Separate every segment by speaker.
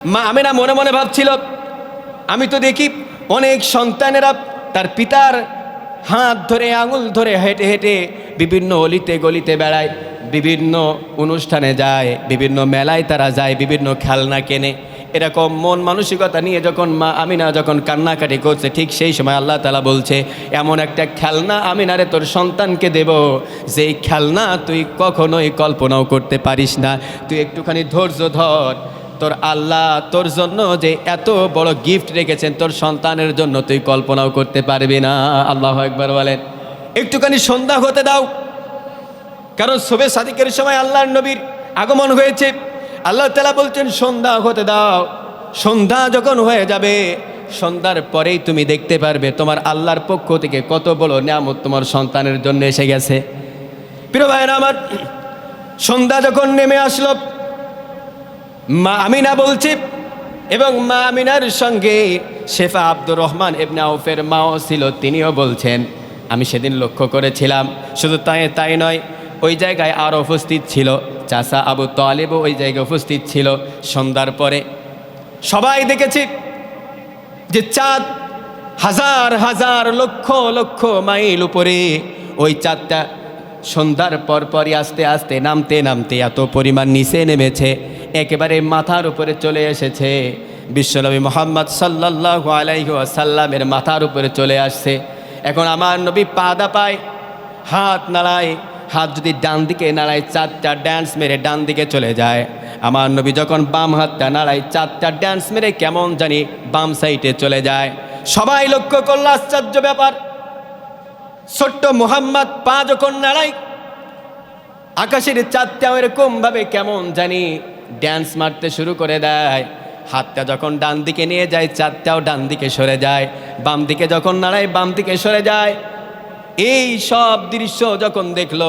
Speaker 1: মা আমেনা মনে মনে ভাবছিল, আমি তো দেখি অনেক সন্তানেরা তার পিতার হাত ধরে, আঙুল ধরে হেঁটে হেঁটে বিভিন্ন অলিতে গলিতে বেড়ায়, বিভিন্ন অনুষ্ঠানে যায়, বিভিন্ন মেলায় তারা যায়, বিভিন্ন খেলনা কেনে। এরকম মন মানসিকতা নিয়ে যখন মা আমিনা যখন কান্নাকাটি করছে, ঠিক সেই সময় আল্লাহ তালা বলছে, এমন একটা খেলনা আমিনারে তোর সন্তানকে দেব, যেই খেলনা তুই কখনোই কল্পনাও করতে পারিস না। তুই একটুখানি ধৈর্য ধর তোর আল্লাহ তোর জন্য যে এত বড় গিফট রেখেছেন, তোর সন্তানের জন্য তুই কল্পনাও করতে পারবি না। আল্লাহ একবার বলেন। একটুখানি সন্ধ্যা হতে দাও। কারণ শোবে সাদিকের সময় আল্লাহর নবীর আগমন হয়েছে। আল্লাহ তালা বলছেন, সন্ধ্যা হতে দাও। সন্ধ্যা যখন হয়ে যাবে, সন্ধ্যার পরেই তুমি দেখতে পারবে তোমার আল্লাহর পক্ষ থেকে কত বড় নিয়ামত তোমার সন্তানের জন্য এসে গেছে। প্রিয় ভাইয়েরা আমার, সন্ধ্যা যখন নেমে আসলো মা আমিনা বলছে, এবং মা আমিনার সঙ্গে শেফা আব্দুর রহমান এবনে আউফের মাও ছিল, তিনিও বলছেন, আমি সেদিন লক্ষ্য করেছিলাম, শুধু তাই তাই নয়, ওই জায়গায় আর উপস্থিত ছিল চাষা আবু তালেবও ওই জায়গায় উপস্থিত ছিল, সন্ধ্যার পরে। সবাই দেখেছি যে চাঁদ হাজার হাজার, লক্ষ লক্ষ মাইল উপরে, ওই চাঁদটা সন্ধ্যার পর পরই আস্তে আস্তে নামতে নামতে এত পরিমাণ নিচে নেমেছে একেবারে মাথার উপরে চলে এসেছে। বিশ্বনবী মোহাম্মদ সাল্লাহ আলাইসাল্লামের মাথার উপরে চলে আসছে। এখন আমার নবী পাদা পায়, হাত নাড়ায়, হাত যদি ডান দিকে নাড়ায়, চারটা ড্যান্স মেরে ডান দিকে চলে যায়। আমার নবী যখন বাম হাতটা নাড়ায়, চারটা ড্যান্স মেরে কেমন জানি বাম সাইডে চলে যায়। সবাই লক্ষ্য করল, আশ্চর্য ব্যাপার। ছোট্ট মোহাম্মদ পা যখন নাড়ায়, আকাশের চাঁদটাও এরকমভাবে কেমন জানি ড্যান্স মারতে শুরু করে দেয়। হাতটা যখন ডান দিকে নিয়ে যায় চারটাও ডান দিকে সরে যায়। বাম দিকে যখন নাড়ায়, বাম দিকে সরে যায়। এই সব দৃশ্য যখন দেখল,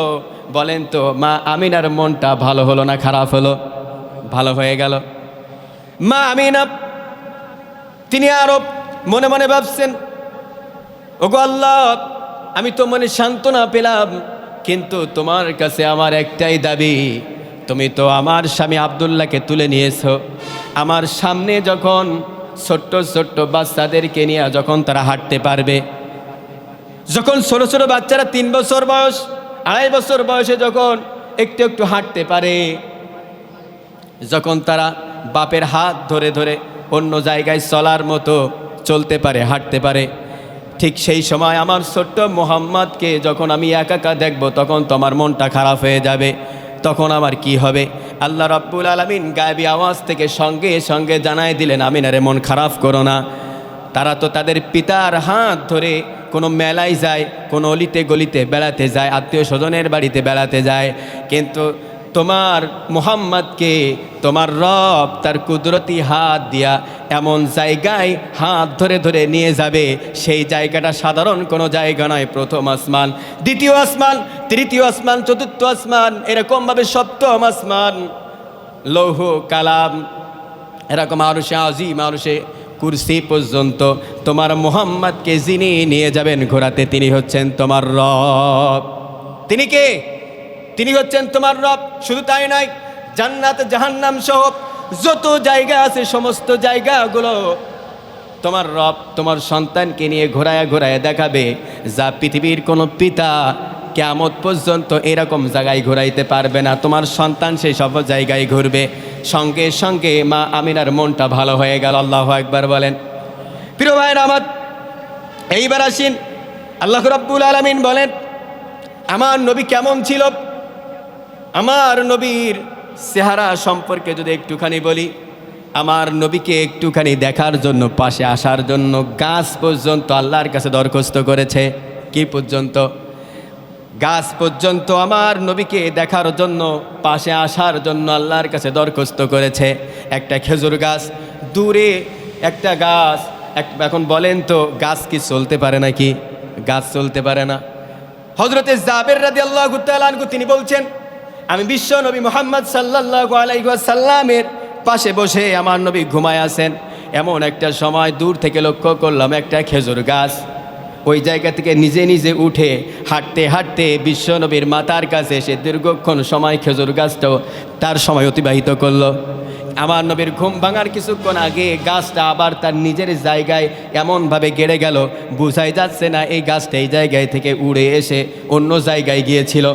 Speaker 1: বলেন তো, মা আমিনার মনটা ভালো হলো না খারাপ হলো? ভালো হয়ে গেল। মা আমিনা, তিনি আরও মনে মনে ভাবছেন, ওগো আল্লাহ, আমি তো মনে সান্ত্বনা পেলাম, কিন্তু তোমার কাছে আমার একটাই দাবি। তুমি তো আমার স্বামী আবদুল্লাহকে তুলে নিয়েছো। আমার সামনে যখন ছোট্ট ছোট্ট বাচ্চাদেরকে নিয়ে যখন তারা হাঁটতে পারবে, যখন ছোটো ছোটো বাচ্চারা তিন বছর বয়স, আড়াই বছর বয়সে যখন একটু একটু হাঁটতে পারে, যখন তারা বাপের হাত ধরে ধরে অন্য জায়গায় চলার মতো চলতে পারে, হাঁটতে পারে, ঠিক সেই সময় আমার ছোট্ট মোহাম্মদকে যখন আমি একা একা দেখব, তখন তোমার মনটা খারাপ হয়ে যাবে। তখন আমার কি হবে? আল্লাহ রব্বুল আলমিন গায়েবী আওয়াজ থেকে সঙ্গে সঙ্গে জানাই দিলেন আমিন আমিনারে মন খারাপ করো না। তারা তো তাদের পিতার হাত ধরে কোনো মেলায় যায়, কোনো অলিতে গলিতে বেড়াতে যায়, আত্মীয় স্বজনের বাড়িতে বেড়াতে যায়। কিন্তু তোমার মোহাম্মদকে, তোমার রব তার কুদরতি হাত দিয়া এমন জায়গায় হাত ধরে ধরে নিয়ে যাবে। সেই জায়গাটা সাধারণ কোনো জায়গা নয়, প্রথম আসমান, দ্বিতীয় আসমান, তৃতীয় আসমান, চতুর্থ আসমান, এরকমভাবে সপ্তম আসমান। লৌহ, কালাম, এরকম আরুষে আজিম আরুষে কুরসি পর্যন্ত তোমার মোহাম্মদকে যিনি নিয়ে যাবেন ঘোরাতে তিনি হচ্ছেন তোমার রব। তিনি কে? তিনি হচ্ছেন তোমার রব, শুধু তাই নয়, জান্নাত, জাহান্নাম সহ যত জায়গা আছে, সমস্ত জায়গাগুলো তোমার রব, তোমার সন্তানকে নিয়ে ঘোরায় ঘোরায় দেখাবে, যা পৃথিবীর কোনো পিতা কেমত পর্যন্ত এরকম জায়গায় ঘোরাইতে পারবে না। তোমার সন্তান সেই সব জায়গায় ঘুরবে। সঙ্গে সঙ্গে মা আমিনার মনটা ভালো হয়ে গেল, আল্লাহ একবার বলেন। প্রিয় ভাইয়ের আমার, এইবার আসিন, আল্লাহ রব্বুল আলমিন বলেন, আমার নবী কেমন ছিল? আমার নবীর চেহারা সম্পর্কে যদি একটুখানি বলি, আমার নবীকে একটুখানি দেখার জন্য, পাশে আসার জন্য, গাছ পর্যন্ত আল্লাহর কাছে দরখাস্ত করেছে। কি পর্যন্ত? গাছ পর্যন্ত আমার নবীকে দেখার জন্য, পাশে আসার জন্য আল্লাহর কাছে দরখাস্ত করেছে। একটা খেজুর গাছ, দূরে একটা গাছ এখন বলেন তো, গাছ কি চলতে পারে নাকি? গাছ চলতে পারে না। হজরতে জাবের রাদি আল্লাহ তিনি বলছেন আমি বিশ্ব নবী মোহাম্মদ সাল্লাহ আলাইসাল্লামের পাশে বসে আমার নবী ঘুমায় আছেন। এমন একটা সময় দূর থেকে লক্ষ্য করলাম একটা খেজুর গাছ। ওই জায়গা থেকে নিজে নিজে উঠে হাঁটতে হাঁটতে বিশ্বনবীর মাতার কাছে এসে দীর্ঘক্ষণ সময় খেজুর গাছটাও তার সময় অতিবাহিত করল। আমার নবীর ঘুম ভাঙার কিছুক্ষণ আগে গাছটা আবার তার নিজের জায়গায় এমনভাবে গেড়ে গেল, বুঝাই যাচ্ছে না এই গাছটা এই জায়গায় থেকে উড়ে এসে অন্য জায়গায় গিয়েছিল।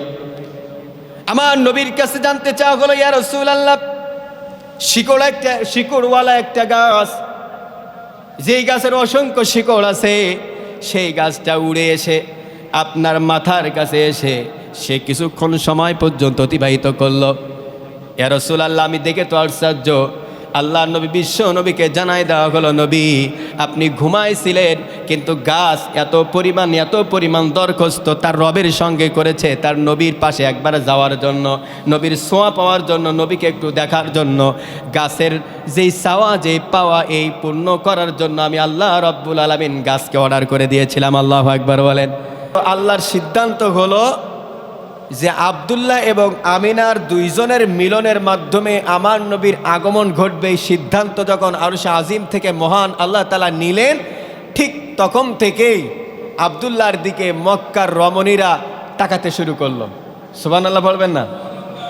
Speaker 1: আমার নবীর কাছে জানতে চাওয়া হলো, ইয়া রসুল আল্লাহ শিকড় একটা, শিকড়ওয়ালা একটা গাছ। যেই গাছের অসংখ্য শিকড় আছে, সেই গাছটা উড়ে এসে আপনার মাথার কাছে এসে সে কিছুক্ষণ সময় পর্যন্ত অতিবাহিত করল। ইয়া আল্লাহ আমি দেখে তো আশ্চর্য আল্লাহ নবী, বিশ্ব নবীকে জানাই দেওয়া হলো, নবী, আপনি ঘুমাইছিলেন, কিন্তু গাছ এত পরিমাণ এত পরিমাণ দরখাস্ত তার রবের সঙ্গে করেছে, তার নবীর পাশে একবার যাওয়ার জন্য, নবীর ছোঁয়া পাওয়ার জন্য, নবীকে একটু দেখার জন্য, গাছের যেই চাওয়া যেই পাওয়া, এই পূর্ণ করার জন্য আমি আল্লাহ রব্বুল আলমিন গাছকে অর্ডার করে দিয়েছিলাম। আল্লাহ একবার বলেন। আল্লাহর সিদ্ধান্ত হলো যে আবদুল্লাহ এবং আমিনার দুইজনের মিলনের মাধ্যমে আমার নবীর আগমন ঘটবে, এই সিদ্ধান্ত যখন আরুষা আজিম থেকে মহান আল্লাহ তালা নিলেন, ঠিক তখন থেকেই আবদুল্লাহর দিকে মক্কার রমণীরা তাকাতে শুরু করল। সুবান আল্লাহ বলবেন না?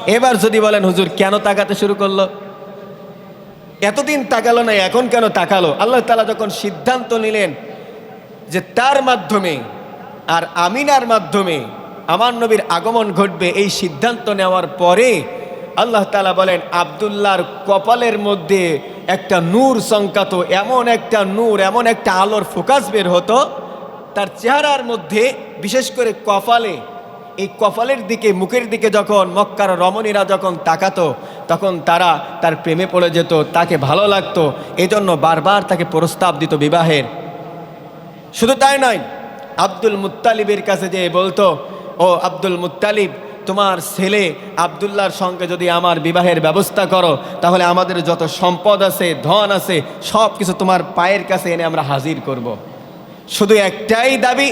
Speaker 1: এবার যদি বলেন, হুজুর, কেন তাকাতে শুরু করল? এতদিন তাকালো না, এখন কেন তাকালো? আল্লাহ তালা যখন সিদ্ধান্ত নিলেন যে তার মাধ্যমে আর আমিনার মাধ্যমে আমার নবীর আগমন ঘটবে এই সিদ্ধান্ত নেওয়ার পরে আল্লাহ তালা বলেন, আবদুল্লাহর কপালের মধ্যে একটা নূর সংকাত এমন একটা নূর, এমন একটা আলোর ফোকাস বের হতো, তার চেহারার মধ্যে বিশেষ করে কপালে, এই কপালের দিকে, মুখের দিকে যখন মক্কার রমণীরা যখন তাকাতো, তখন তারা তার প্রেমে পড়ে যেত, তাকে ভালো লাগতো, এজন্য বারবার তাকে প্রস্তাব দিত বিবাহের। শুধু তাই নয়, আব্দুল মুত্তালিবের কাছে যে বলতো ও আব্দুল মুত্তালিব, তোমার ছেলে আবদুল্লাহর সঙ্গে যদি আমার বিবাহের ব্যবস্থা করো, তাহলে আমাদের যত সম্পদ আছে, ধন আছে, সব কিছু তোমার পায়ের কাছে এনে আমরা হাজির করব। শুধু একটাই দাবি,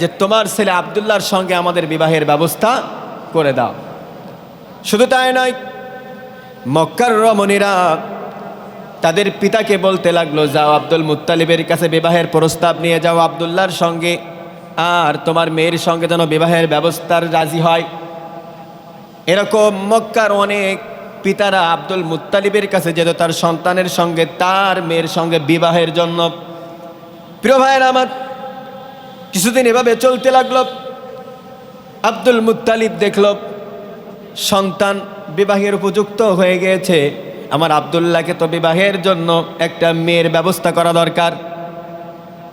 Speaker 1: যে তোমার ছেলে আবদুল্লাহর সঙ্গে আমাদের বিবাহের ব্যবস্থা করে দাও শুধু তাই নয় মক্কার রমণীরা তাদের পিতাকে বলতে লাগল, যাও আব্দুল মুত্তালিবের কাছে বিবাহের প্রস্তাব নিয়ে যাও আবদুল্লার সঙ্গে আর তোমার মেয়ের সঙ্গে যেন বিবাহের ব্যবস্থার রাজি হয়। এরকম মক্কার অনেক পিতারা আব্দুল মুত্তালিবের কাছে যেত, তার সন্তানের সঙ্গে, তার মেয়ের সঙ্গে বিবাহের জন্য। প্রিয় ভাইয়ের আমার, কিছুদিন এভাবে চলতে লাগল। আব্দুল মুত্তালিব দেখল, সন্তান বিবাহের উপযুক্ত হয়ে গিয়েছে। আমার আবদুল্লাহকে তো বিবাহের জন্য একটা মেয়ের ব্যবস্থা করা দরকার।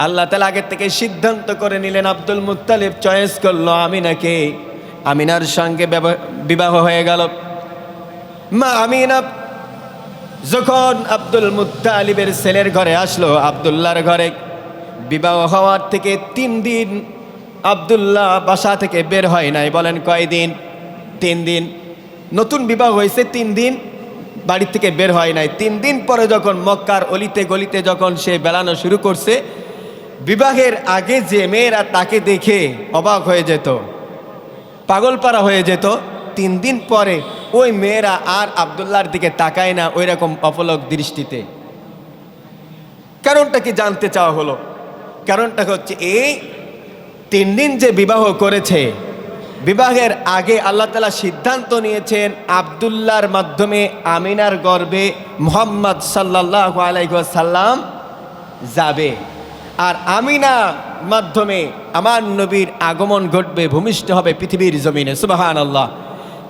Speaker 1: আল্লাহ তালা আগের থেকে সিদ্ধান্ত করে নিলেন, আব্দুল মুত্তালিব চয়েস করল আমিনাকে আমিনার সঙ্গে বিবাহ হয়ে গেল। মা আমিনা যখন আব্দুল মুত্তালিবের ছেলের ঘরে আসলো, আবদুল্লাহর ঘরে, বিবাহ হওয়ার থেকে তিন দিন আবদুল্লাহ বাসা থেকে বের হয় নাই। বলেন কয়দিন তিন দিন। নতুন বিবাহ হয়েছে, তিন দিন বাড়ি থেকে বের হয় নাই। তিন দিন পরে যখন মক্কার অলিতে গলিতে যখন সে বেড়ানো শুরু করছে বিবাহের আগে যে মেয়েরা তাকে দেখে অবাক হয়ে যেত, পাগলপাড়া হয়ে যেত, তিন দিন পরে ওই মেয়েরা আর আবদুল্লাহর দিকে তাকায় না ওই রকম অপলক দৃষ্টিতে। কারণটা কি জানতে চাওয়া হলো? কারণটা হচ্ছে এই তিন দিন যে বিবাহ করেছে, বিবাহের আগে আল্লাহ তালা সিদ্ধান্ত নিয়েছেন আবদুল্লাহর মাধ্যমে আমিনার গর্বে মোহাম্মদ সাল্লাহ আলাইসাল্লাম যাবে। আর আমিনা মাধ্যমে আমার নবীর আগমন ঘটবে, ভূমিষ্ঠ হবে পৃথিবীর জমিনে সুবাহান আল্লাহ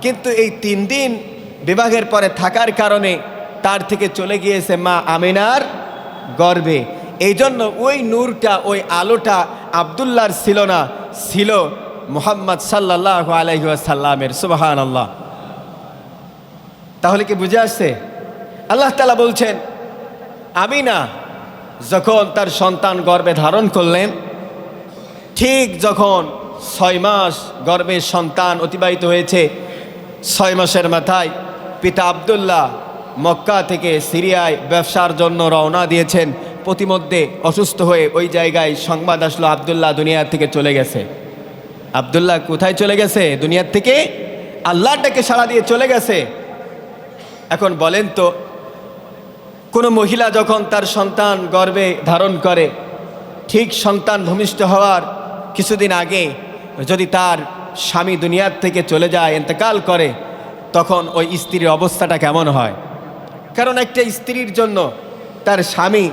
Speaker 1: কিন্তু এই তিন দিন বিবাহের পরে থাকার কারণে তার থেকে চলে গিয়েছে মা আমিনার গর্বে এই জন্য ওই নূরটা, ওই আলোটা আবদুল্লাহর ছিল না, ছিল মোহাম্মদ সাল্লাহ আলাইসাল্লামের সুবাহান আল্লাহ তাহলে কি বুঝে আসছে? আল্লাহ তালা বলছেন আমি না যখন তার সন্তান গর্ভে ধারণ করলেন, ঠিক যখন ছয় মাস গর্ভের সন্তান অতিবাহিত হয়েছে, ছয় মাসের মাথায় পিতা আবদুল্লাহ মক্কা থেকে সিরিয়ায় ব্যবসার জন্য রওনা দিয়েছেন। প্রতিমধ্যে অসুস্থ হয়ে ওই জায়গায় সংবাদ আসলো, আবদুল্লাহ দুনিয়া থেকে চলে গেছে। আবদুল্লাহ কোথায় চলে গেছে? দুনিয়ার থেকে আল্লাহটাকে সাড়া দিয়ে চলে গেছে। এখন বলেন তো কোনো মহিলা যখন তার সন্তান গর্ভে ধারণ করে, ঠিক সন্তান ভূমিষ্ঠ হওয়ার কিছুদিন আগে যদি তার স্বামী দুনিয়ার থেকে চলে যায় এতেকাল করে, তখন ওই স্ত্রীর অবস্থাটা কেমন হয়? কারণ একটা স্ত্রীর জন্য তার স্বামী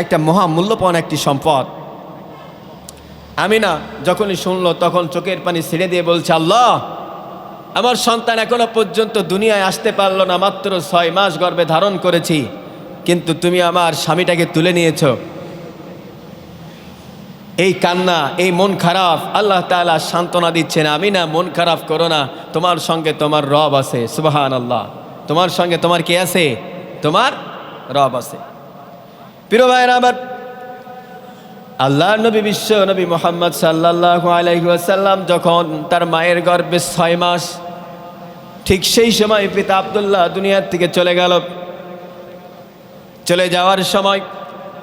Speaker 1: একটা মহামূল্যপন একটি সম্পদ। আমি না যখনই শুনলো, তখন চোখের পানি ছেড়ে দিয়ে বলছে, আল্লাহ, আমার সন্তান এখনও পর্যন্ত দুনিয়ায় আসতে পারল না, মাত্র ছয় মাস গর্ভে ধারণ করেছি। কিন্তু তুমি আমার স্বামীটাকে তুলে নিয়েছ। এই কান্না, এই মন খারাপ, আল্লাহ তাআলা সান্ত্বনা দিচ্ছেন আমি না মন খারাপ করো না। তোমার সঙ্গে তোমার রব আছে সুবাহান আল্লাহ তোমার সঙ্গে তোমার কে আছে? তোমার রব আছে। প্রিয় ভাইয়ের আবার আল্লাহ নবী বিশ্ব নবী মোহাম্মদ সাল্লাহ আলাইসাল্লাম যখন তার মায়ের গর্ভে ছয় মাস, ঠিক সেই সময় পিতা আবদুল্লাহ দুনিয়ার থেকে চলে গেল। চলে যাওয়ার সময়,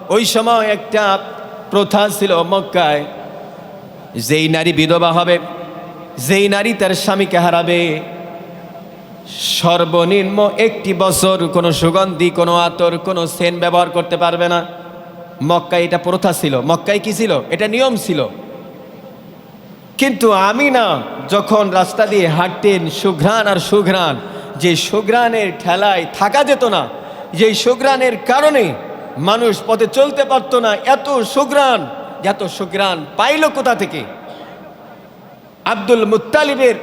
Speaker 1: ওই সময় একটা প্রথা ছিল মক্কায়, যেই নারী বিধবা হবে, যেই নারী তার স্বামীকে হারাবে। সর্বনিম্ন একটি বছর কোনো সুগন্ধি, কোনো আতর, কোনো সেন ব্যবহার করতে পারবে না। মক্কায় এটা প্রথা ছিল। মক্কায় কি ছিল? এটা নিয়ম ছিল। কিন্তু আমি না যখন রাস্তা দিয়ে হাঁটতেন, সুঘ্রাণ আর সুঘ্রাণ, যে সুঘ্রাণের ঠেলায় থাকা যেত না যে সুঘ্রাণের কারণে মানুষ পথে চলতে পারতো না, এত সুঘ্রাণ এত সুঘ্রাণ পাইল কোথা থেকে? আব্দুল মুত্তালিবের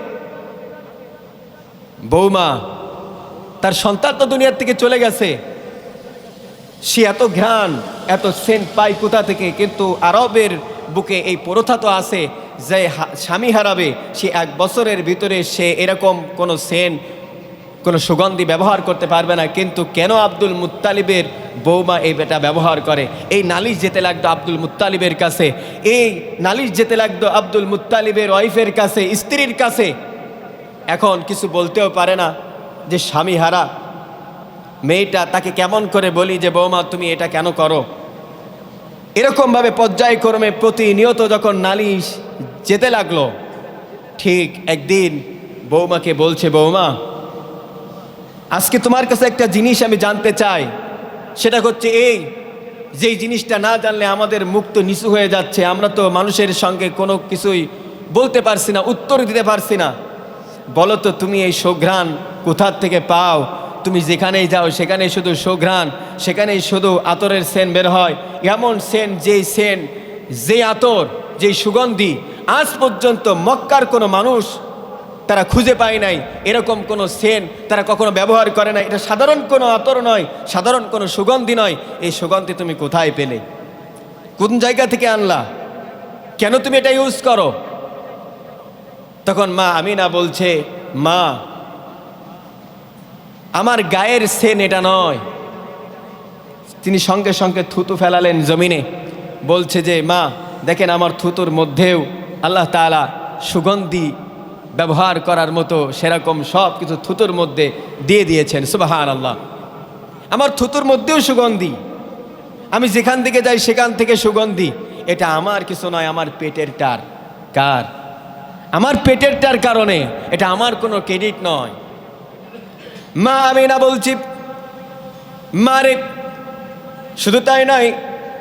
Speaker 1: বৌমা, তার সন্তান তো দুনিয়ার থেকে চলে গেছে। সে এত ঘ্রাণ, এত সেন্ট পায় কোথা থেকে? কিন্তু আরবের বুকে এই প্রথা তো আছে যে স্বামী হারাবে, সে এক বছরের ভিতরে সে এরকম কোনো সেন্ট কোনো সুগন্ধি ব্যবহার করতে পারবে না, কিন্তু কেন আব্দুল মুত্তালিবের বৌমা এই বেটা ব্যবহার করে? এই নালিশ যেতে লাগতো আব্দুল মুত্তালিবের কাছে। এই নালিশ যেতে লাগতো আব্দুল মুত্তালিবের ওয়াইফের কাছে, স্ত্রীর কাছে। এখন কিছু বলতেও পারে না যে স্বামী হারা। মেয়েটা তাকে কেমন করে বলি যে, বৌমা, তুমি এটা কেন করো? এরকমভাবে পর্যায়ক্রমে প্রতিনিয়ত যখন নালিশ যেতে লাগল, ঠিক একদিন বৌমাকে বলছে, বৌমা আজকে তোমার কাছে একটা জিনিস আমি জানতে চাই। সেটা হচ্ছে এই, যেই জিনিসটা না জানলে আমাদের মুখ তো নিচু হয়ে যাচ্ছে, আমরা তো মানুষের সঙ্গে কোনো কিছুই বলতে পারছি না, উত্তর দিতে পারছি না। বলো তো, তুমি এই সুঘ্রাণ কোথার থেকে পাও? তুমি যেখানেই যাও, সেখানেই শুধু সুঘ্রাণ, সেখানেই শুধু আতরের সেন বের হয়। এমন সেন, যেই সেন যে আতর, যেই সুগন্ধি, আজ পর্যন্ত মক্কার কোনো মানুষ তারা খুঁজে পায় নাই। এরকম কোনো সেন তারা কখনো ব্যবহার করে নাই। এটা সাধারণ কোনো আতর নয়, সাধারণ কোনো সুগন্ধি নয়। এই সুগন্ধি তুমি কোথায় পেলে? কোন জায়গা থেকে আনলা? কেন তুমি এটা ইউজ করো? তখন মা আমিনা বলছে, মা, আমার গায়ের সেন এটা নয়। তিনি সঙ্গে সঙ্গে থুতু ফেলালেন জমিনে। বলছে যে, মা, দেখেন আমার থুতুর মধ্যেও আল্লাহ তাআলা সুগন্ধি ব্যবহার করার মতো সেরকম সব কিছু থুতুর মধ্যে দিয়ে দিয়েছেন সুবাহান আল্লাহ আমার থুতুর মধ্যেও সুগন্ধি। আমি যেখান থেকে যাই সেখান থেকে সুগন্ধি। এটা আমার কিছু নয়, আমার পেটের টার। কার? আমার পেটের টার কারণে এটা আমার কোনো ক্রেডিট নয়। মা আমি না বলছি, মারে, শুধু তাই নয়,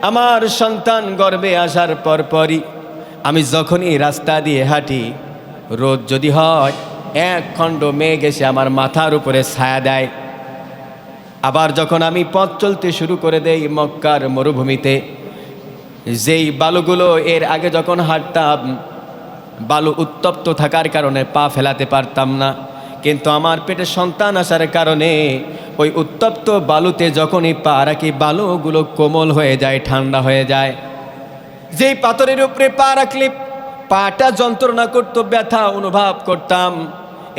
Speaker 1: আমার সন্তান গর্বে আসার পরপরই আমি যখনই রাস্তা দিয়ে হাঁটি রোদ যদি হয়, এক খণ্ড মেঘ এসে আমার মাথার উপরে ছায়া দেয়। আবার যখন আমি পথ চলতে শুরু করে দেই মক্কার মরুভূমিতে, যেই বালুগুলো এর আগে যখন হাঁটতাম, বালু উত্তপ্ত থাকার কারণে পা ফেলাতে পারতাম না। কিন্তু আমার পেটে সন্তান আসার কারণে ওই উত্তপ্ত বালুতে যখনই পা রাখি, বালুগুলো কোমল হয়ে যায়, ঠান্ডা হয়ে যায়। যেই পাথরের উপরে পা রাখলে পাটা যন্ত্রণা করতো, ব্যথা অনুভব করতাম।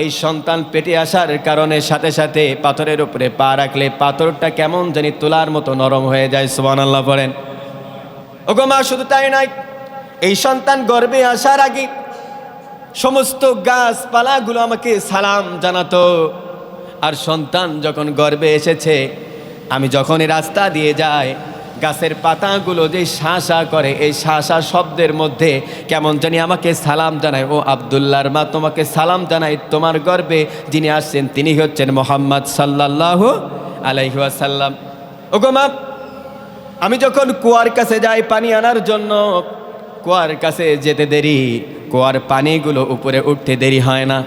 Speaker 1: এই সন্তান পেটে আসার কারণে সাথে সাথে পাথরের উপরে পা রাখলে পাথরটা কেমন জানি তোলার মতো নরম হয়ে যায় সোবান আল্লাহ বলেন। ওগো মা, শুধু তাই নয়, এই সন্তান গর্বে আসার আগে সমস্ত গাছপালাগুলো আমাকে সালাম জানাতো। আর সন্তান যখন গর্বে এসেছে, আমি যখন এই রাস্তা দিয়ে যাই গাছের পাতাগুলো যে শাঁসা করে, এই শাঁসা শব্দের মধ্যে কেমন জানি আমাকে সালাম জানায়, ও আবদুল্লাহর মা, তোমাকে সালাম জানাই, তোমার গর্বে যিনি আসছেন, তিনি হচ্ছেন মোহাম্মদ সাল্লাহ আলাইহাসাল্লাম ওগো মা, আমি যখন কুয়ার কাছে যাই পানি আনার জন্য, কুয়ার কাছে যেতে দেরি, কুয়ার পানিগুলো উপরে উঠতে দেরি হয় না।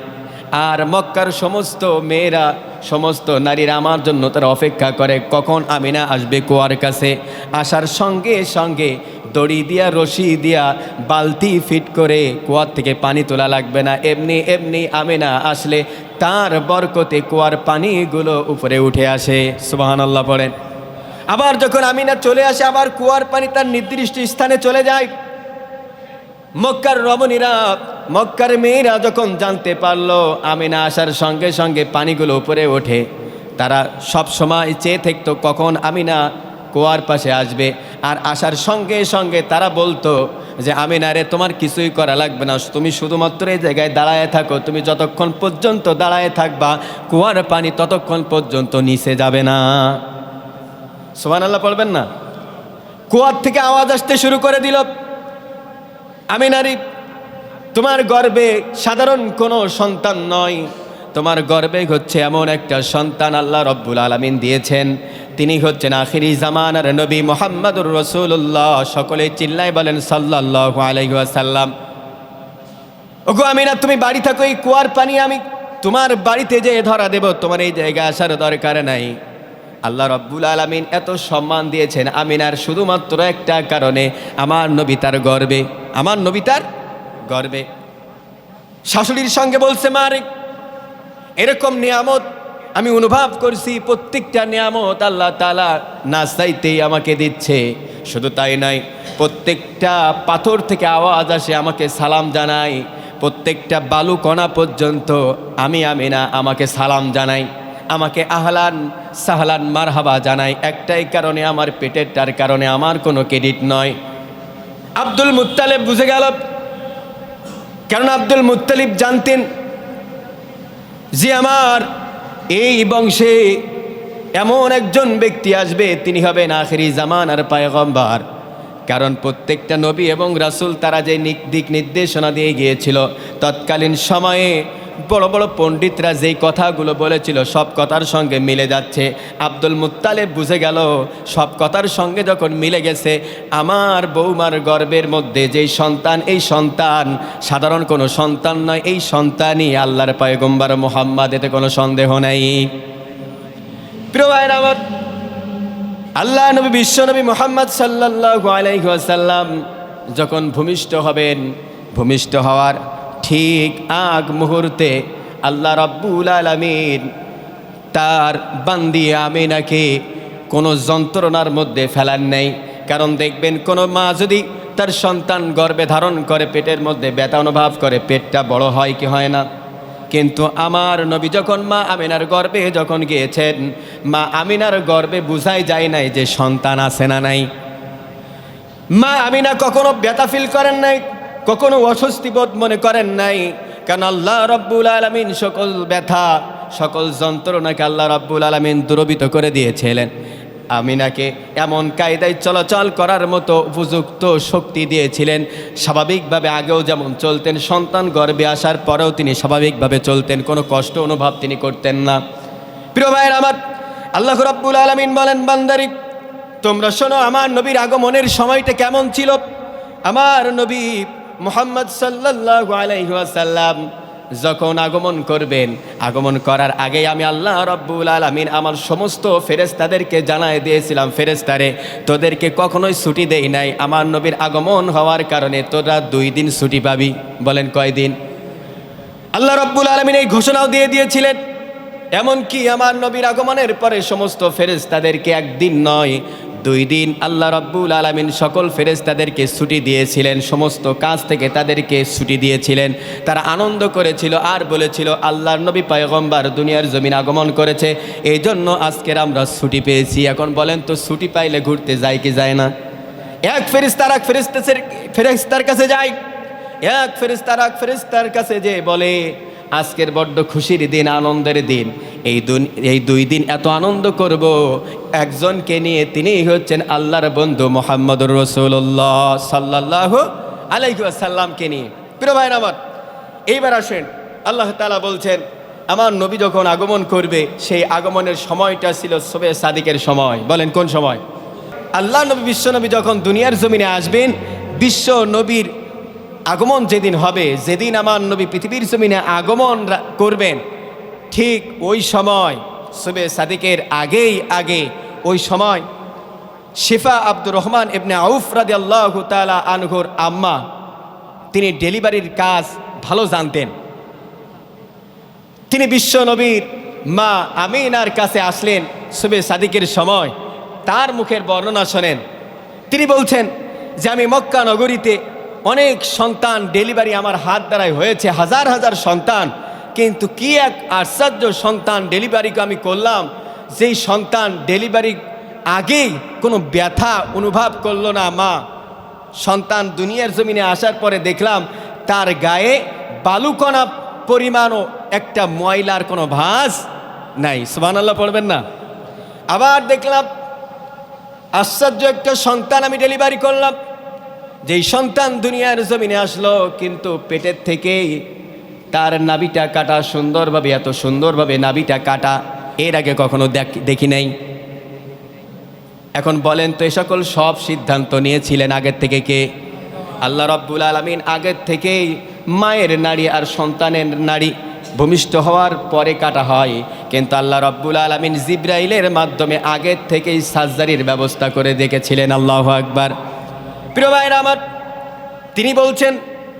Speaker 1: আর মক্কার সমস্ত মেয়েরা, সমস্ত নারীরা আমার জন্য তারা অপেক্ষা করে, কখন আমিনা আসবে কুয়ার কাছে? আসার সঙ্গে সঙ্গে দড়ি দিয়া, রশি দিয়া, বালতি ফিট করে কুয়ার থেকে পানি তোলা লাগবে না। এমনি এমনি আমিনা আসলে তার বরকতে কুয়ার পানিগুলো উপরে উঠে আসে। সুবাহান আল্লাহ পড়েন। আবার যখন আমিনা চলে আসে, আবার কুয়ার পানি তার নির্দিষ্ট স্থানে চলে যায়। মক্কার রমণীরা মক্কার মেয়েরা যখন জানতে পারল আমিনা আসার সঙ্গে সঙ্গে পানিগুলো উপরে ওঠে, তারা সব সময় চেয়ে থাকতো কখন আমিনা কুয়ার পাশে আসবে। আর আসার সঙ্গে সঙ্গে তারা বলতো যে, আমিনা রে, তোমার কিছুই করা লাগবে না। তুমি শুধুমাত্র এই জায়গায় দাঁড়ায় থাকো। তুমি যতক্ষণ পর্যন্ত দাঁড়ায় থাকবা, কুয়ার পানি ততক্ষণ পর্যন্ত নিচে যাবে না। সোমান আল্লাহ পড়বেন না? কুয়ার থেকে আওয়াজ আসতে শুরু করে দিল আমি নারী তোমার গর্বে সাধারণ কোনো সন্তান নয়। তোমার গর্বে হচ্ছে এমন একটা সন্তান আল্লাহ রব্বুল আলমিন দিয়েছেন। তিনি হচ্ছেন আখিরি জামানার নবী মোহাম্মদুর রসুল্লাহ সকলে চিল্লাই বলেন সাল্লাহ আলাইসাল্লাম ওগো আমিনা, তুমি বাড়ি থাকো, এই কুয়ার পানি আমি তোমার বাড়িতে যে ধরা দেব। তোমার এই জায়গায় আসার দরকার নাই। আল্লাহ রব্বুল আলমিন এত সম্মান দিয়েছেন আমিনার শুধুমাত্র একটা কারণে। আমার নবী তার গর্বে, আমার নবী তার গর্বে। শাশুড়ির সঙ্গে বলছে মারে এরকম নিয়ামত আমি অনুভব করছি, প্রত্যেকটা নিয়ামত আল্লাহ তালা না চাইতেই আমাকে দিচ্ছে। শুধু তাই নয়, প্রত্যেকটা পাথর থেকে আওয়াজ আসে আমাকে সালাম জানাই প্রত্যেকটা বালু কণা পর্যন্ত আমি আমি না আমাকে সালাম জানাই। আমাকে আহলান সাহলান মারহাবা জানাই। একটাই কারণে আমার পেটেরটার কারণে আমার কোনো ক্রেডিট নয়। আব্দুল মুত্তালেব বুঝে গেল কারণ আব্দুল মুত্তালিব জানতেন যে আমার এই বংশে এমন একজন ব্যক্তি আসবে, তিনি হবেন আখেরি জামান আর পায়গম্বার। কারণ প্রত্যেকটা নবী এবং রাসুল তারা যে দিক নির্দেশনা দিয়ে গিয়েছিল, তৎকালীন সময়ে বড় বড় পণ্ডিতরা যেই কথাগুলো বলেছিল, সব কথার সঙ্গে মিলে যাচ্ছে। আব্দুল মুত্তালেব বুঝে গেল, সব কথার সঙ্গে যখন মিলে গেছে, আমার বৌমার গর্বের মধ্যে যেই সন্তান, এই সন্তান, সাধারণ কোনো সন্তান নয়, এই সন্তানই আল্লাহর পয়গম্বর মোহাম্মদ, এতে কোনো সন্দেহ নাই। আল্লাহ নবী বিশ্বনবী মোহাম্মদ সাল্লাল্লাহু আলাইহি ওয়াসাল্লাম যখন ভূমিষ্ঠ হবেন, ভূমিষ্ঠ হওয়ার ঠিক আগ মুহূর্তে আল্লাহ রাব্বুল আলামিন তার বান্দি আমিনাকে কোনো যন্ত্রণার মধ্যে ফেলার নেই। কারণ দেখবেন কোনো মা যদি তার সন্তান গর্ভে ধারণ করে, পেটের মধ্যে ব্যথা অনুভব করে, পেটটা বড় হয় কি হয় না? কিন্তু আমার নবী যখন মা আমিনার গর্ভে যখন গিয়েছেন, মা আমিনার গর্বে বুঝাই যায় নাই যে সন্তান আছে না নাই। মা আমিনা কখনো ব্যথা ফিল করেন নাই? কখনো অস্বস্তি বোধ মনে করেন নাই। কেন আল্লাহ রব্বুল আলমিন সকল ব্যথা, সকল যন্ত্রণাকে আল্লাহ রব্বুল আলমিন দুরবিত করে দিয়েছিলেন। আমিনাকে এমন কায়দায় চলাচল করার মতো উপযুক্ত শক্তি দিয়েছিলেন। স্বাভাবিকভাবে আগেও যেমন চলতেন, সন্তান গর্বে আসার পরেও তিনি স্বাভাবিকভাবে চলতেন, কোনো কষ্ট অনুভব তিনি করতেন না। প্রিয় ভাইয়ের আমার, আল্লাহ রব্বুল আলমিন বলেন, বান্দারি, তোমরা শোনো, আমার নবীর আগমনের সময়টা কেমন ছিল? আমার নবী মোহাম্মদ সাল্লাল্লাহু আলাইহি যখন আগমন করবেন, আগমন করার আগে আমি আল্লাহ রব্বুল আলামিন আমার সমস্ত ফেরেশতাদেরকে জানায় দিয়েছিলাম, ফেরেশতারে, তোদেরকে কখনোই ছুটি দেই নাই। আমার নবীর আগমন হওয়ার কারণে তোরা দুই দিন ছুটি পাবি। বলেন কয়দিন আল্লাহ রব্বুল আলমিন এই ঘোষণাও দিয়ে দিয়েছিলেন, এমনকি আমার নবীর আগমনের পরে সমস্ত ফেরেশতাদেরকে একদিন নয় দুই দিন আল্লাহ রব্বুল আলমিন সকল ফেরেশতাদেরকে ছুটি দিয়েছিলেন, সমস্ত কাজ থেকে তাদেরকে ছুটি দিয়েছিলেন। তারা আনন্দ করেছিল আর বলেছিল, আল্লাহর নবী পয়গম্বার দুনিয়ার জমিন আগমন করেছে এই জন্য আজকের আমরা ছুটি পেয়েছি। এখন বলেন তো, ছুটি পাইলে ঘুরতে যায় কি যায় না? এক ফেরিস্তার এক ফেরিস্তার কাছে যায়। এক ফেরিস্তার এক ফেরিস্তার কাছে যে বলে আজকের বড্ড খুশির দিন, আনন্দের দিন। এই দুন, এই দুই দিন এত আনন্দ করব। একজনকে নিয়ে তিনিই হচ্ছেন আল্লাহর বন্ধু মোহাম্মদ রসুল্লাহ সাল্লাহ আলাইসাল্লামকে নিয়ে। প্রিয় ভাইয়ের আমার, এইবার আসেন। আল্লাহ তালা বলছেন, আমার নবী যখন আগমন করবে, সেই আগমনের সময়টা ছিল সবে সাদিকের সময়। বলেন, কোন সময়? আল্লাহ নবী, বিশ্ব নবী যখন দুনিয়ার জমিনে আসবেন, বিশ্ব নবীর আগমন যেদিন হবে, যেদিন আমার নবী পৃথিবীর জমিনে আগমন করবেন, ঠিক ওই সময়, সুবে সাদিকের আগেই, আগে, ওই সময় শিফা আব্দুর রহমান ইবনে আউফ রাদি আল্লাহ তালা আনহুর আম্মা, তিনি ডেলিভারির কাজ ভালো জানতেন। তিনি বিশ্ব নবীর মা আমিনার কাছে আসলেন সুবে সাদিকের সময়, তার মুখের বর্ণনা শোনেন। তিনি বলছেন যে, আমি মক্কা নগরীতে অনেক সন্তান ডেলিভারি আমার হাত দ্বারাই হয়েছে, হাজার হাজার সন্তান। কিন্তু কি এক আশ্চর্য সন্তান ডেলিভারিকে আমি করলাম, যেই সন্তান ডেলিভারি আগেই কোনো ব্যথা অনুভব করল না মা। সন্তান দুনিয়ার জমিনে আসার পরে দেখলাম, তার গায়ে বালুকণা পরিমাণও একটা ময়লার কোনো ভাঁজ নাই। সুবান আল্লাহ পড়বেন না। আবার দেখলাম, আশ্চর্য একটা সন্তান আমি ডেলিভারি করলাম। যেই সন্তান দুনিয়ার জমিনে আসলো, কিন্তু পেটের থেকেই তার নাবিটা কাটা সুন্দরভাবে, এত সুন্দরভাবে নাবিটা কাটা, এর আগে কখনো দেখ- নাই। এখন বলেন তো, এ সকল সব সিদ্ধান্ত নিয়েছিলেন আগের থেকে কে? আল্লাহ রব্বুল আলমিন আগের থেকেই মায়ের নারী আর সন্তানের নারী ভূমিষ্ঠ হওয়ার পরে কাটা হয়। কিন্তু আল্লাহ রব্বুল আলমিন জিব্রাইলের মাধ্যমে আগের থেকেই সার্জারির ব্যবস্থা করে দেখেছিলেন। আল্লাহ আকবার। প্রিয় ভাইরা আমার, তিনি বলছেন,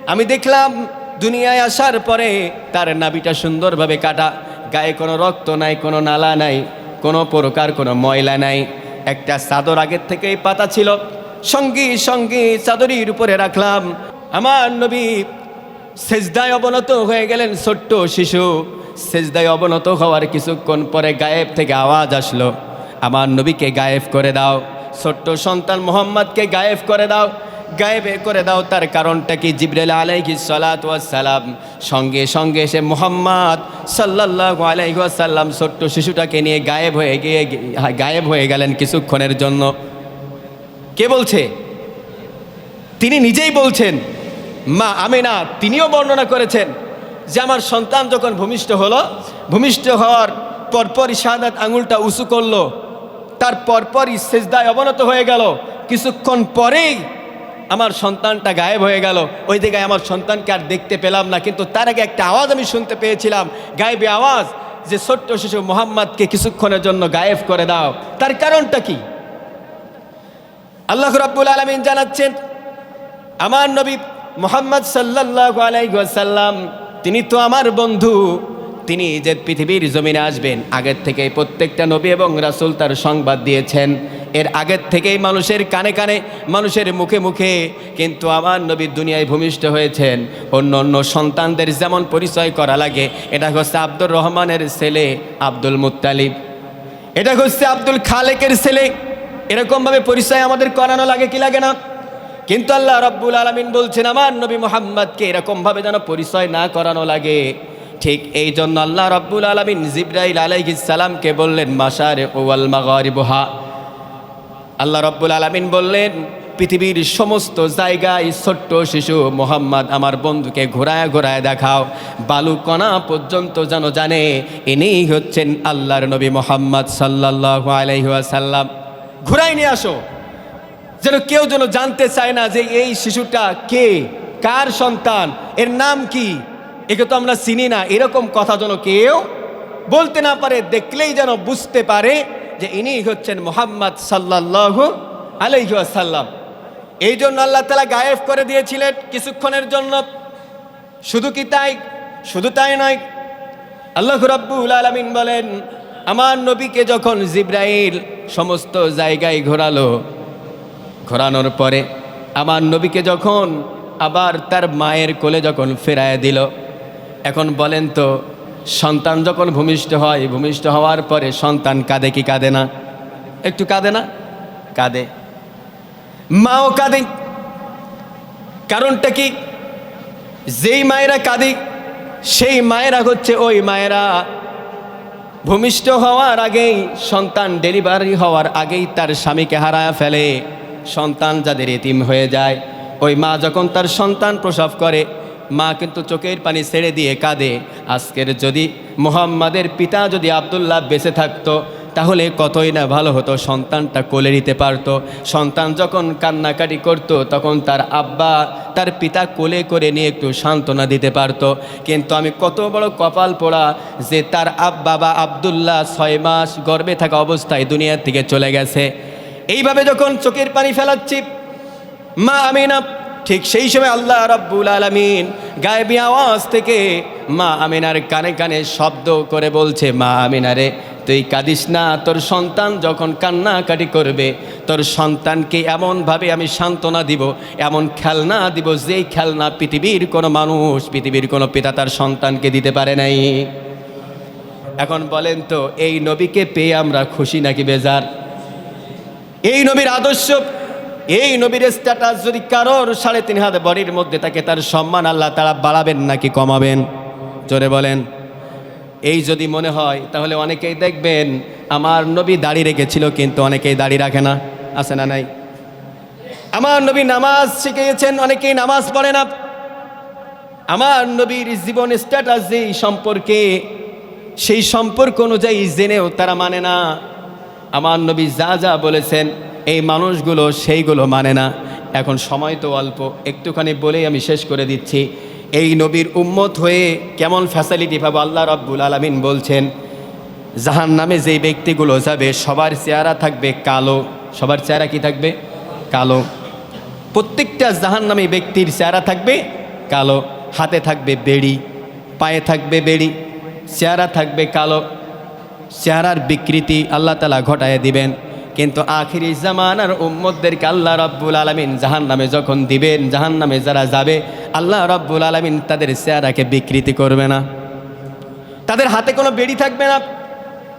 Speaker 1: আমি দেখলাম দুনিয়ায় আসার পরে তার নাবিটা সুন্দরভাবে কাটা। গায়ে কোনো রক্ত নাই, কোনো নালা নাই, কোনো প্রকার কোনো ময়লা নাই। একটা চাদর আগের থেকেই পাতা ছিল। সঙ্গী সঙ্গী চাদরির উপরে রাখলাম। আমার নবী সেজদায় অবনত হয়ে গেলেন ছোট্ট শিশু। সেজদায় অবনত হওয়ার কিছুক্ষণ পরে গায়েব থেকে আওয়াজ আসলো। আমার নবীকে গায়েব করে দাও। ছোট্ট সন্তান মোহাম্মদকে গায়েব করে দাও। গায়েবে করে দাও তার কারণটা কি? জিব্রাইল আলাইহি সালাম সঙ্গে সঙ্গে সে মোহাম্মদ সাল্লাল্লাহু আলাইহি ওয়াসাল্লাম ছোট্ট শিশুটাকে নিয়ে গায়েব হয়ে গিয়ে গায়েব হয়ে গেলেন কিছুক্ষণের জন্য। কে বলছে? তিনি নিজেই বলছেন, মা আমেনা, তিনিও বর্ণনা করেছেন যে আমার সন্তান যখন ভূমিষ্ঠ হলো, ভূমিষ্ঠ হওয়ার পরপরই শাহাদাত আঙুলটা উঁচু করল। তার পরপরই সেজদায় অবনত হয়ে গেল। কিছুক্ষণ পরেই আমার সন্তানটা গায়েব হয়ে গেল। ওই জায়গায় আমার সন্তানকে আর দেখতে পেলাম না, কিন্তু তার আগে একটা আওয়াজ আমি শুনতে পেয়েছিলাম। গায়েবে আওয়াজ যে ছোট্ট শিশু মোহাম্মদকে কিছুক্ষণের জন্য গায়েব করে দাও। তার কারণটা কি? আল্লাহ রাব্বুল আলমিন জানাচ্ছেন, আমার নবী মোহাম্মদ সাল্লাল্লাহু আলাইহি ওয়াসাল্লাম, তিনি তো আমার বন্ধু। তিনি যে পৃথিবীর জমিনে আসবেন, আগের থেকে প্রত্যেকটা নবী এবং রাসূল তার সংবাদ দিয়েছেন। এর আগের থেকেই মানুষের কানে কানে, মানুষের মুখে মুখে কিন্তু আমার নবী দুনিয়ায় ভূমিষ্ঠ হয়েছেন। অন্য অন্য সন্তানদের যেমন পরিচয় করা লাগে, এটা হচ্ছে আব্দুর রহমানের ছেলে আব্দুল মুত্তালিব। এটা হচ্ছে আব্দুল খালেকের ছেলে। এরকমভাবে পরিচয় আমাদের করানো লাগে, কি লাগে না? কিন্তু আল্লাহ রব্বুল আলমিন বলছেন, আমার নবী মোহাম্মদকে এরকমভাবে যেন পরিচয় না করানো লাগে। ঠিক এই জন্য আল্লাহ রব্বুল আলমিন জিব্রাইল আলাইহিসালামকে বললেন মাসারে ওয়াল মাগরিবহা আল্লাহ রব্বুল আলমিন বললেন, পৃথিবীর সমস্ত জায়গায় ছোট্ট শিশু মোহাম্মদ আমার বন্ধুকে ঘোরায় ঘোরায় দেখাও। বালুকণা পর্যন্ত যেন জানে, ইনিই হচ্ছেন আল্লাহর নবী মোহাম্মদ সাল্লাহ আলাইহাসাল্লাম ঘুরাই নিয়ে আসো। যেন কেউ যেন জানতে চায় না যে এই শিশুটা কে, কার সন্তান, এর নাম কি। একে তো আমরা চিনি না, এরকম কথা যেন কেউ বলতে না পারে, দেখলেই যেন বুঝতে পারে যে ইনি হচ্ছেন মোহাম্মদ সাল্লাহ আলাইসাল্লাম এই জন্য আল্লাহ তালা গায়েব করে দিয়েছিলেন কিছুক্ষণের জন্য। শুধু কি তাই? শুধু তাই নয়। আল্লাহ রাব্বুল আলামিন বলেন, আমার নবীকে যখন জিব্রাইল সমস্ত জায়গায় ঘোরালো, ঘোরানোর পরে আমার নবীকে যখন আবার তার মায়ের কোলে যখন ফেরায় দিল এখন বলেন তো, সন্তান যখন ভূমিষ্ঠ হয়, ভূমিষ্ঠ হওয়ার পরে সন্তান কাঁদে কি কাঁদে না? একটু কাঁদে না? কাঁদে। মাও কাঁদে। কারণটা কি? যেই মায়েরা কাঁদে, সেই মায়েরা হচ্ছে ওই মায়েরা। ভূমিষ্ঠ হওয়ার আগেই, সন্তান ডেলিভারি হওয়ার আগেই তার স্বামীকে হারায় ফেলে। সন্তান যাদের এতিম হয়ে যায়, ওই মা যখন তার সন্তান প্রসব করে মা কিন্তু চোখের পানি ছেড়ে দিয়ে কাঁদে। আজকের যদি মোহাম্মদের পিতা যদি আবদুল্লাহ বেঁচে থাকতো, তাহলে কতই না ভালো হতো, সন্তানটা কোলে নিতে পারতো। সন্তান যখন কান্নাকাটি করত, তখন তার আব্বা তার পিতা কোলে করে নিয়ে একটু সান্ত্বনা দিতে পারতো। কিন্তু আমি কত বড় কপাল পোড়া যে তার আব্বা বা আবদুল্লাহ ছয় মাস গর্বে থাকা অবস্থায় দুনিয়ার থেকে চলে গেছে। এইভাবে যখন চোখের পানি ফেলাচ্ছি, মা আমিনা ঠিক সেই সময় আল্লাহ রাব্বুল আলামিন গায়েবী আওয়াজ থেকে মা আমিনার কানে কানে শব্দ করে বলছে, মা আমিনারে, তুই কাঁদিস না, তোর সন্তান যখন কান্নাকাটি করবে, তোর সন্তানকে এমনভাবে আমি সান্ত্বনা দিব, এমন খেলনা দিব যেই খেলনা পৃথিবীর কোনো মানুষ, পৃথিবীর কোনো পিতা তার সন্তানকে দিতে পারে নাই। এখন বলেন তো, এই নবীকে পেয়ে আমরা খুশি নাকি বেজার? এই নবীর আদর্শ এই নবীর স্ট্যাটাস যদি কারোর সাড়ে তিন হাত বডির মধ্যে থাকে, তার সম্মান আল্লাহ তারা বাড়াবেন নাকি কমাবেন? জোরে বলেন। এই যদি মনে হয়, তাহলে অনেকেই দেখবেন, আমার নবী দাড়ি রেখেছিল, কিন্তু অনেকেই দাড়ি রাখে না। আছে না নাই? আমার নবী নামাজ শিখিয়েছেন, অনেকেই নামাজ পড়ে না। আমার নবীর জীবন স্ট্যাটাস যেই সম্পর্কে, সেই সম্পর্ক অনুযায়ী জেনেও তারা মানে না। আমার নবী যা যা বলেছেন এই মানুষগুলো সেইগুলো মানে না। এখন সময় তো অল্প। একটুখানি বলেই আমি শেষ করে দিচ্ছি। এই নবীর উম্মত হয়ে কেমন ফ্যাসিলিটি পাবো আল্লাহ রব্বুল আলমিন বলছেন জাহান নামে যেই ব্যক্তিগুলো যাবে, সবার চেহারা থাকবে কালো। সবার চেহারা কি থাকবে? কালো। প্রত্যেকটা জাহান নামে ব্যক্তির চেহারা থাকবে কালো। হাতে থাকবে বেড়ি, পায়ে থাকবে বেড়ি, চেহারা থাকবে কালো। চেহারার বিকৃতি আল্লাহ তালা ঘটায় দিবেন। কিন্তু আখিরি জামানার উম্মদদেরকে আল্লাহ রব্বুল আলমিন জাহান নামে যখন দিবেন জাহান নামে যারা যাবে, আল্লাহ রব্বুল আলমিন তাদের চেহারাকে বিকৃতি করবে না। তাদের হাতে কোনো বেড়ি থাকবে না,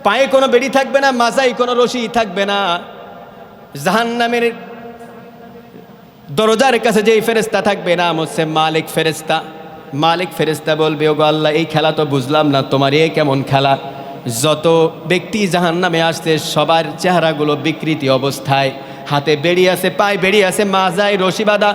Speaker 1: পায়ে কোনো বেড়ি থাকবে না, মাজায় কোনো রশি থাকবে না। জাহান নামের দরজার কাছে যেই ফেরেস্তা থাকবে, নাম হচ্ছে মালিক ফেরেস্তা মালিক ফেরেস্তা বলবে, ওগো আল্লাহ, এই খেলা তো বুঝলাম না, তোমার এ কেমন খেলা? যত ব্যক্তি জাহান নামে আসছে, সবার চেহারাগুলো বিকৃতি অবস্থায়। হাতে বেরিয়ে আছে, পায়ে বেরিয়ে আছে, মাজায় রশি বাঁধা।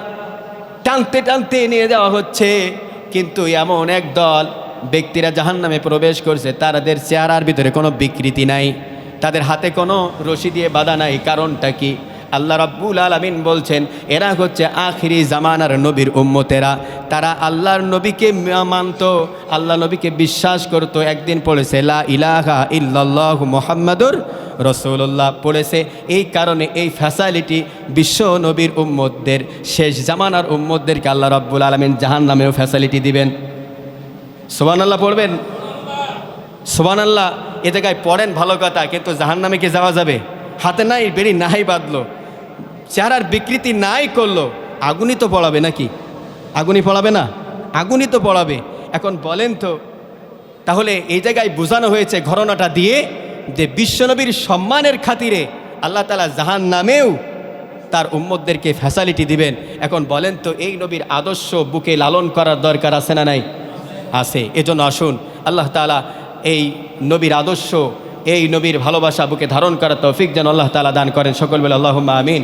Speaker 1: টানতে টানতে নিয়ে যাওয়া হচ্ছে। কিন্তু এমন এক দল, ব্যক্তিরা জাহান নামে প্রবেশ করছে, তাদের চেহারার ভিতরে কোনো বিকৃতি নাই। তাদের হাতে কোনো রশি দিয়ে বাধা নাই, কারণটা কি? আল্লাহ রাব্বুল আলামিন বলছেন, এরা হচ্ছে আখিরি জামানার নবীর উম্মতেরা। তারা আল্লাহর নবীকে মানত, আল্লাহ নবীকে বিশ্বাস করতো। একদিন পড়েছে, লা ইলাহা ইল্লাল্লাহ মুহাম্মাদুর রসুল্লাহ পড়েছে, এই কারণে এই ফ্যাসালিটি বিশ্ব নবীর উম্মতদের, শেষ জামানার উম্মতদেরকে আল্লাহ রাব্বুল আলমিন জাহান নামেও ফ্যাসালিটি দিবেন। সোবান আল্লাহ পড়বেন? সোবান আল্লাহ এ জায়গায় পড়েন ভালো কথা, কিন্তু জাহান নামে কি যাওয়া যাবে? হাতে নাই বেরি নাই বাঁধলো। চেহারার বিকৃতি নাই করল। আগুনই তো পড়াবে নাকি? আগুনই পড়াবে না? আগুনই তো পড়াবে। এখন বলেন তো, তাহলে এই জায়গায় বোঝানো হয়েছে ঘটনাটা দিয়ে যে বিশ্বনবীর সম্মানের খাতিরে আল্লাহ তালা জাহান নামেও তার উম্মদদেরকে ফ্যাসালিটি দিবেন। এখন বলেন তো, এই নবীর আদর্শ বুকে লালন করার দরকার আছে না নাই? আছে। এজন্য আসুন, আল্লাহ তালা এই নবীর আদর্শ, এই নবীর ভালোবাসা বুকে ধারণ করার তৌফিক যেন আল্লাহ তালা দান করেন। সকল বেলা আল্লাহ আমিন।